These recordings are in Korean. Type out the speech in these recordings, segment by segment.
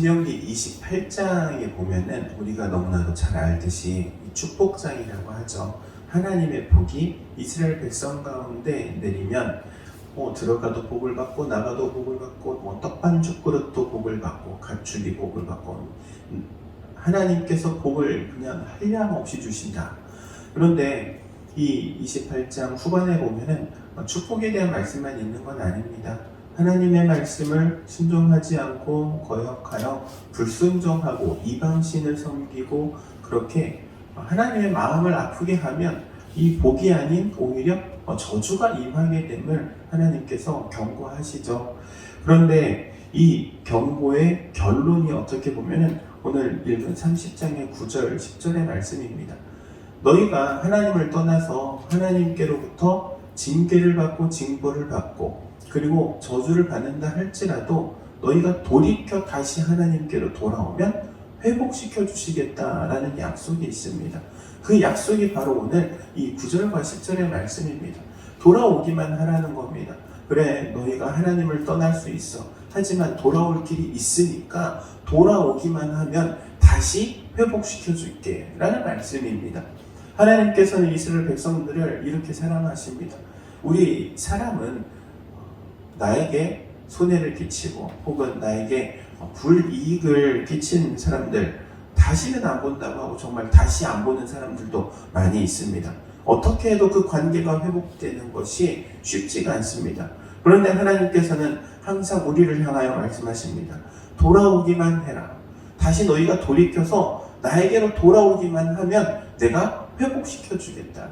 신명기 28장에 보면은 우리가 너무나도 잘 알듯이 이 축복장이라고 하죠. 하나님의 복이 이스라엘 백성 가운데 내리면 뭐 들어가도 복을 받고 나가도 복을 받고 뭐 떡반죽 그릇도 복을 받고 가축이 복을 받고 음, 하나님께서 복을 그냥 한량없이 주신다. 그런데 이 28장 후반에 보면은 축복에 대한 말씀만 있는 건 아닙니다. 하나님의 말씀을 순종하지 않고 거역하여 불순종하고 이방신을 섬기고 그렇게 하나님의 마음을 아프게 하면 이 복이 아닌 오히려 저주가 임하게 됨을 하나님께서 경고하시죠. 그런데 이 경고의 결론이 어떻게 보면은 오늘 읽은 30장의 9절, 10절의 말씀입니다. 너희가 하나님을 떠나서 하나님께로부터 징계를 받고 징벌을 받고 그리고 저주를 받는다 할지라도 너희가 돌이켜 다시 하나님께로 돌아오면 회복시켜 주시겠다라는 약속이 있습니다. 그 약속이 바로 오늘 이 9절과 10절의 말씀입니다. 돌아오기만 하라는 겁니다. 그래, 너희가 하나님을 떠날 수 있어. 하지만 돌아올 길이 있으니까 돌아오기만 하면 다시 회복시켜 줄게. 라는 말씀입니다. 하나님께서는 이스라엘 백성들을 이렇게 사랑하십니다. 우리 사람은 나에게 손해를 끼치고 혹은 나에게 불이익을 끼친 사람들 다시는 안 본다고 하고 정말 다시 안 보는 사람들도 많이 있습니다. 어떻게 해도 그 관계가 회복되는 것이 쉽지가 않습니다. 그런데 하나님께서는 항상 우리를 향하여 말씀하십니다. 돌아오기만 해라. 다시 너희가 돌이켜서 나에게로 돌아오기만 하면 내가 회복시켜 주겠다.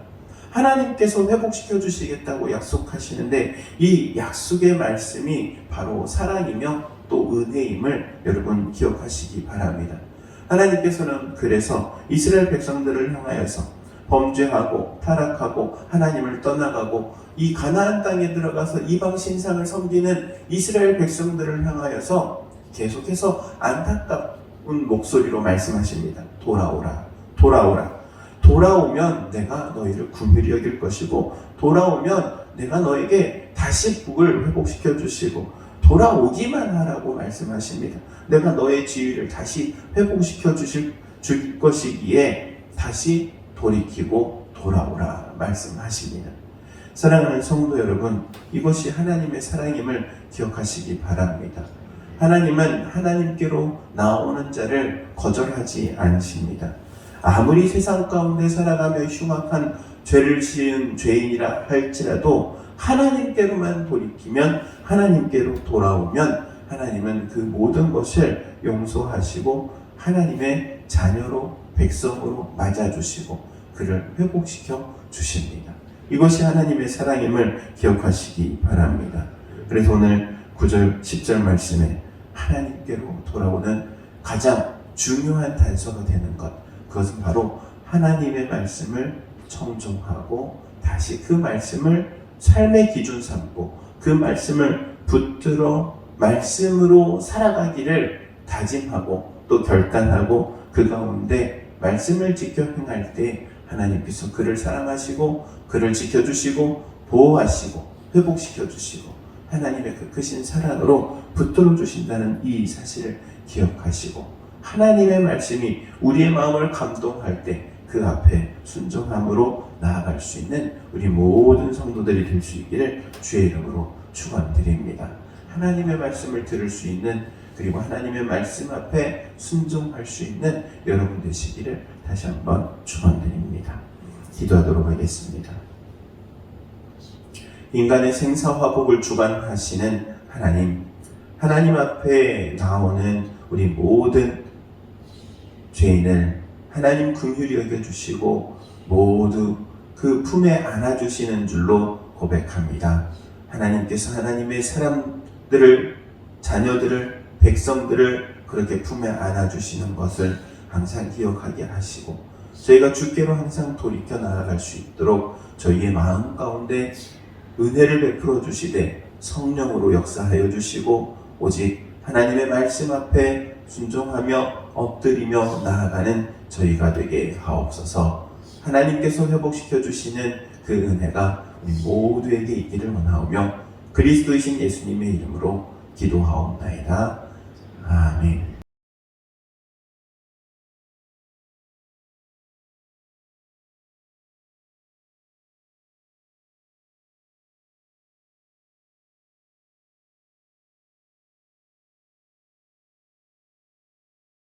하나님께서 회복시켜 주시겠다고 약속하시는데 이 약속의 말씀이 바로 사랑이며 또 은혜임을 여러분 기억하시기 바랍니다. 하나님께서는 그래서 이스라엘 백성들을 향하여서 범죄하고 타락하고 하나님을 떠나가고 이 가나안 땅에 들어가서 이방 신상을 섬기는 이스라엘 백성들을 향하여서 계속해서 안타까운 목소리로 말씀하십니다. 돌아오라. 돌아오라. 돌아오면 내가 너희를 긍휼히 여길 것이고 돌아오면 내가 너에게 다시 북을 회복시켜 주시고 돌아오기만 하라고 말씀하십니다. 내가 너의 지위를 다시 회복시켜 주실 줄 것이기에 다시 돌이키고 돌아오라 말씀하십니다. 사랑하는 성도 여러분, 이것이 하나님의 사랑임을 기억하시기 바랍니다. 하나님은 하나님께로 나오는 자를 거절하지 않으십니다. 아무리 세상 가운데 살아가며 흉악한 죄를 지은 죄인이라 할지라도 하나님께로만 돌이키면 하나님께로 돌아오면 하나님은 그 모든 것을 용서하시고 하나님의 자녀로 백성으로 맞아주시고 그를 회복시켜 주십니다. 이것이 하나님의 사랑임을 기억하시기 바랍니다. 그래서 오늘 9절, 10절 말씀에 하나님께로 돌아오는 가장 중요한 단서가 되는 것, 그것은 바로 하나님의 말씀을 청종하고 다시 그 말씀을 삶의 기준 삼고 그 말씀을 붙들어 말씀으로 살아가기를 다짐하고 또 결단하고 그 가운데 말씀을 지켜 행할 때 하나님께서 그를 사랑하시고 그를 지켜주시고 보호하시고 회복시켜 주시고 하나님의 그 크신 사랑으로 붙들어 주신다는 이 사실을 기억하시고 하나님의 말씀이 우리의 마음을 감동할 때 그 앞에 순종함으로 나아갈 수 있는 우리 모든 성도들이 될 수 있기를 주의 이름으로 축원드립니다. 하나님의 말씀을 들을 수 있는 그리고 하나님의 말씀 앞에 순종할 수 있는 여러분 되시기를 다시 한번 축원드립니다. 기도하도록 하겠습니다. 인간의 생사화복을 주관하시는 하나님, 하나님 앞에 나오는 우리 모든 죄인을 하나님 긍휼히 여겨 주시고 모두 그 품에 안아 주시는 줄로 고백합니다. 하나님께서 하나님의 사람들을 자녀들을 백성들을 그렇게 품에 안아 주시는 것을 항상 기억하게 하시고 저희가 주께로 항상 돌이켜 나아갈 수 있도록 저희의 마음 가운데 은혜를 베풀어 주시되 성령으로 역사하여 주시고 오직 하나님의 말씀 앞에 순종하며 엎드리며 나아가는 저희가 되게 하옵소서. 하나님께서 회복시켜 주시는 그 은혜가 우리 모두에게 있기를 원하오며 그리스도이신 예수님의 이름으로 기도하옵나이다. 아멘.